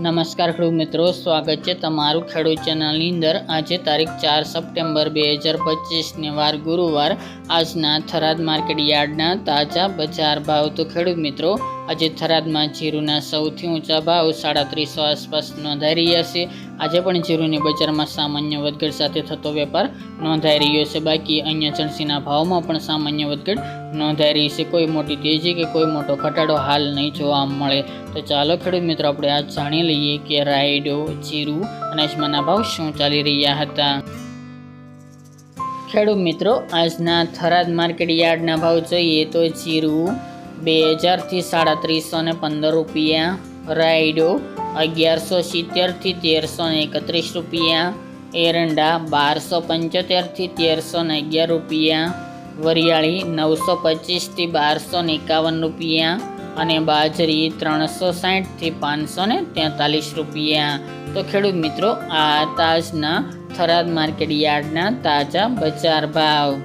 નમસ્કાર ખેડૂત મિત્રો, સ્વાગત છે તમારું ખેડૂત ચેનલની અંદર. આજે તારીખ ચાર સપ્ટેમ્બર બે હજાર પચીસને વાર ગુરુવાર. આજના થરાદ માર્કેટ યાર્ડના તાજા બજાર ભાવ. તો ખેડૂત મિત્રો આજે થરાદમાં જીરુના સૌથી ઊંચા ભાવ સાડા ત્રીસો આસપાસ નોંધાઈ રહ્યા છે. આજે પણ જીરુની બજારમાં સામાન્ય વધઘટ સાથે થતો વેપાર નોંધાઈ રહ્યો છે. બાકી અન્ય જણસીના ભાવમાં પણ સામાન્ય વધઘટ નોંધાઈ રહી છે. કોઈ મોટી તેજી કે કોઈ મોટો ઘટાડો હાલ નહીં જોવા મળે. તો ચાલો ખેડૂત મિત્રો, આપણે આજ જાણી લઈએ કે રાયડો, જીરું અને અજમાના ભાવ શું ચાલી રહ્યા હતા. ખેડૂત મિત્રો, આજના થરાદ માર્કેટ યાર્ડના ભાવ જોઈએ તો જીરું બે હજારથી સાડા ત્રીસો ને પંદર રૂપિયા. રાયડો અગિયારસો સિત્તેરથી તેરસો ને એકત્રીસ રૂપિયા. એરંડા બારસો પંચોતેરથી તેરસો ને અગિયાર રૂપિયા. વરિયાળી નવસો પચીસથી બારસો ને એકાવન રૂપિયા. અને બાજરી ત્રણસો સાઠથી પાંચસો ને તેતાલીસ રૂપિયા. તો ખેડૂત મિત્રો, આ તાજના થરાદ માર્કેટ યાર્ડના તાજા બજાર ભાવ.